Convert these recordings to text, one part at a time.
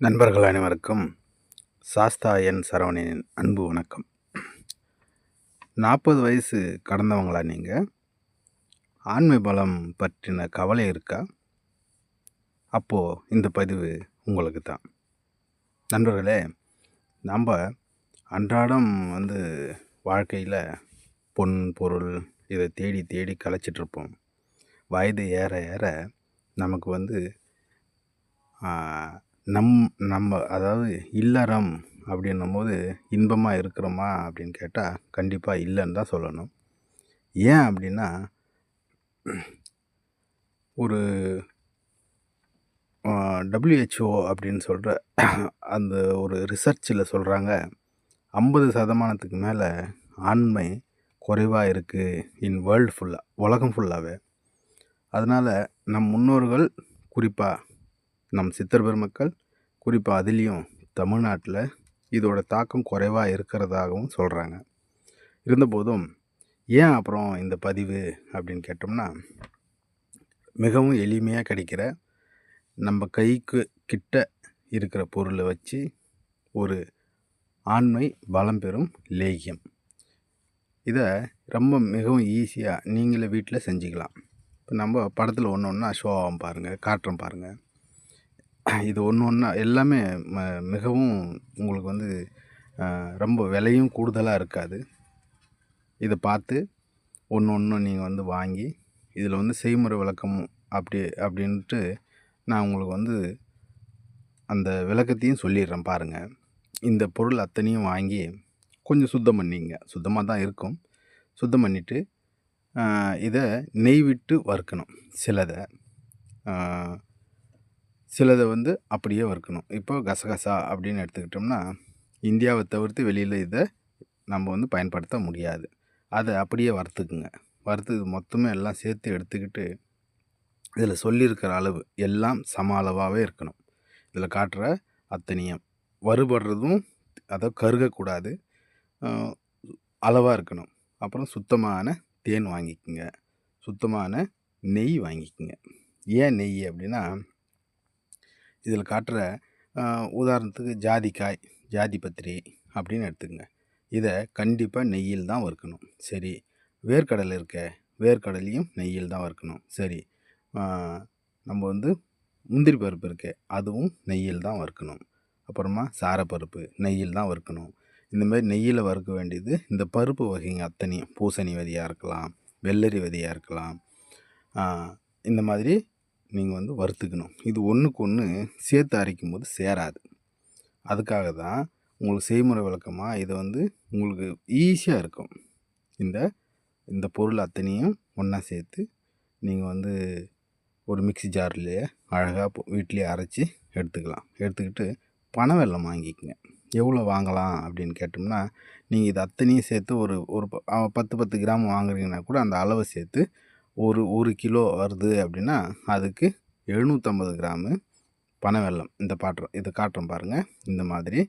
நண்பர்கள் அனைவருக்கும் சாஸ்தா என் சரவணனின் அன்பு வணக்கம். நாற்பது வயசு கடந்தவங்களா நீங்கள் ஆண்மை பலம் பற்றின கவலை இருக்கா? அப்போது இந்த பதிவு உங்களுக்கு தான். நண்பர்களே நம்ம அன்றாடம் வந்து வாழ்க்கையில் பொன் பொருள் இதை தேடி தேடி கலைச்சிட்ருப்போம் வயது ஏற ஏற நமக்கு வந்து நம் நம்ம அதாவது இல்லறம் அப்படின்னும்போது இன்பமாக இருக்கிறோமா அப்படின்னு கேட்டால் கண்டிப்பாக இல்லைன்னு தான் சொல்லணும். ஏன் அப்படின்னா ஒரு டபிள்யூஹெச்ஓ அப்படின்னு சொல்கிற அந்த ஒரு ரிசர்ச்சில் சொல்கிறாங்க ஐம்பது சதமானத்துக்கு மேலே ஆண்மை குறைவாக இருக்குது இன் வேர்ல்டு ஃபுல்லாக உலகம் ஃபுல்லாகவே அதனால் நம் முன்னோர்கள் குறிப்பாக நம் சித்தர் பெருமக்கள் குறிப்பாக அதுலேயும் தமிழ்நாட்டில் இதோட தாக்கம் குறைவாக இருக்கிறதாகவும் சொல்கிறாங்க இருந்தபோதும் ஏன் அப்புறம் இந்த பதிவு அப்படின்னு கேட்டோம்னா மிகவும் எளிமையாக கிடைக்கிற நம்ம கைக்கு கிட்ட இருக்கிற பொருளை வச்சு ஒரு ஆண்மை பலம் பெறும் லேகியம். இதை ரொம்ப மிகவும் ஈஸியாக நீங்களே வீட்டில் செஞ்சுக்கலாம். இப்போ நம்ம படத்தில் ஒன்று ஒன்றா ஷோவாகும் பாருங்கள் காட்டுறோம் பாருங்கள் இது ஒன்று ஒன்றா எல்லாமே ம மிகவும் உங்களுக்கு வந்து ரொம்ப விலையும் கூடுதலாக இருக்காது. இதை பார்த்து ஒன்று ஒன்று நீங்கள் வந்து வாங்கி இதில் வந்து செய்முறை விளக்கம் அப்படி அப்படின்ட்டு நான் உங்களுக்கு வந்து அந்த விளக்கத்தையும் சொல்லிடுறேன் பாருங்கள் இந்த பொருள் அத்தனையும் வாங்கி கொஞ்சம் சுத்தம் பண்ணிங்க. சுத்தமாக தான் இருக்கும். சுத்தம் பண்ணிவிட்டு இதை நெய் விட்டு வறுக்கணும். சிலதை சிலதை வந்து அப்படியே வறுக்கணும். இப்போ கசகசா அப்படின்னு எடுத்துக்கிட்டோம்னா இந்தியாவை தவிர்த்து வெளியில் இதை நம்ம வந்து பயன்படுத்த முடியாது. அதை அப்படியே வறுத்துக்குங்க. வறுத்து மொத்தமே எல்லாம் சேர்த்து எடுத்துக்கிட்டு இதில் சொல்லியிருக்கிற அளவு எல்லாம் சம அளவாகவே இருக்கணும். இதில் காட்டுற அத்தனையும். வறுபடுறதும் அதை கருகக்கூடாது. அளவாக இருக்கணும். அப்புறம் சுத்தமான தேன் வாங்கிக்கோங்க. சுத்தமான நெய் வாங்கிக்கோங்க. ஏன் நெய் அப்படின்னா இதில் காட்டுற உதாரணத்துக்கு ஜாதிக்காய் ஜாதி பத்திரி அப்படின்னு எடுத்துக்கங்க. இதை கண்டிப்பாக நெய்யில் தான் வறுக்கணும். சரி வேர்க்கடலை இருக்க வேர்க்கடலையும் நெய்யில் தான் வறுக்கணும். சரி நம்ம வந்து முந்திரி பருப்பு இருக்கு அதுவும் நெய்யில் தான் வறுக்கணும். அப்புறமா சாரப்பருப்பு நெய்யில் தான் வறுக்கணும். இந்தமாதிரி நெய்யில் வறுக்க வேண்டியது இந்த பருப்பு வகைங்க அத்தனையும். பூசணி விதையாக இருக்கலாம் வெள்ளரி விதையாக இருக்கலாம். இந்த மாதிரி நீங்கள் வந்து வறுத்துக்கணும். இது ஒன்றுக்கு ஒன்று சேர்த்து அரைக்கும் போது சேராது. அதுக்காக தான் உங்களுக்கு செய்முறை விளக்கமாக இதை வந்து உங்களுக்கு ஈஸியாக இருக்கும். இந்த இந்த பொருள் அத்தனையும் ஒன்றா சேர்த்து நீங்கள் வந்து ஒரு மிக்சி ஜார்லேயே அழகாக வீட்லேயே அரைச்சி எடுத்துக்கலாம். எடுத்துக்கிட்டு பனை வெள்ளம் வாங்கிக்கோங்க. எவ்வளோ வாங்கலாம் அப்படின்னு கேட்டோம்னா நீங்கள் இது அத்தனையும் சேர்த்து ஒரு ஒரு பத்து பத்து கிராம் வாங்குறீங்கன்னா கூட அந்த அளவை சேர்த்து ஒரு ஒரு கிலோ வருது அப்படின்னா அதுக்கு எழுநூற்றம்பது கிராமு பனை வெல்லம். இந்த பாத்திரம் இதை காட்டுறோம் பாருங்கள் இந்த மாதிரி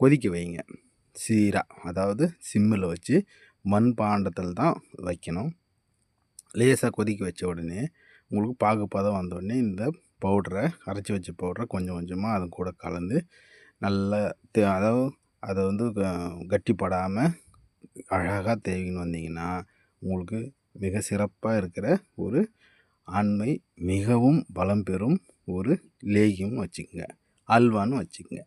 கொதிக்க வைங்க. சீராக அதாவது சிம்மில் வச்சு மண் பாண்டத்தில் தான் வைக்கணும். லேசாக கொதிக்க வச்ச உடனே உங்களுக்கு பாகுப்பதம் வந்தோடனே இந்த பவுடரை அரைச்சி வச்ச பவுடரை கொஞ்சம் கொஞ்சமாக அது கூட கலந்து நல்லா அதாவது அதை வந்து கட்டிப்படாமல் அழகாக தேவின்னு வந்தீங்கன்னா உங்களுக்கு மிக சிறப்பாக இருக்கிற ஒரு ஆண்மை மிகவும் பலம் பெறும் ஒரு லேகியமும் வச்சுக்கோங்க அல்வான்னு வச்சுக்கோங்க.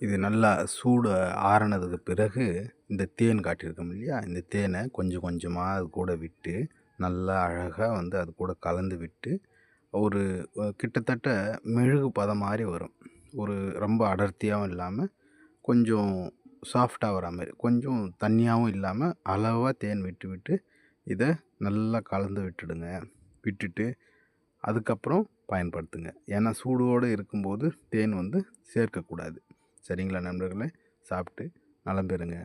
இது நல்லா சூடு ஆறினதுக்கு பிறகு இந்த தேன் காட்டியிருக்கோம் இல்லையா? இந்த தேனை கொஞ்சம் கொஞ்சமாக அது கூட விட்டு நல்லா அழகாக வந்து அது கூட கலந்து விட்டு ஒரு கிட்டத்தட்ட மெழுகு பதம் மாதிரி வரும். ஒரு ரொம்ப அடர்த்தியாகவும் இல்லாமல் கொஞ்சம் சாஃப்டாக வர மாதிரி கொஞ்சம் தண்ணியாகவும் இல்லாமல் அளவாக தேன் விட்டு விட்டு இதை நல்லா கலந்து விட்டுடுங்க. விட்டுட்டு அதுக்கப்புறம் பயன்படுத்துங்க. ஏன்னா சூடோடு இருக்கும்போது தேன் வந்து சேர்க்கக்கூடாது. சரிங்களா நண்பர்களே? சாப்பிட்டு நலம் பெறுங்க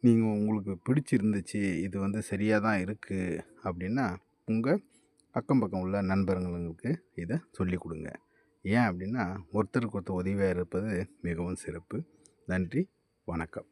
நீங்கள் உங்களுக்கு பிடிச்சிருந்துச்சு இது வந்து சரியாக தான் இருக்குது அப்படின்னா உங்கள் அக்கம் பக்கம் உள்ள நண்பர்களுக்கு இதை சொல்லிக் கொடுங்க. ஏன் அப்படின்னா ஒருத்தருக்கு ஒருத்தர் உதவியாக இருப்பது மிகவும் சிறப்பு. நன்றி வணக்கம்.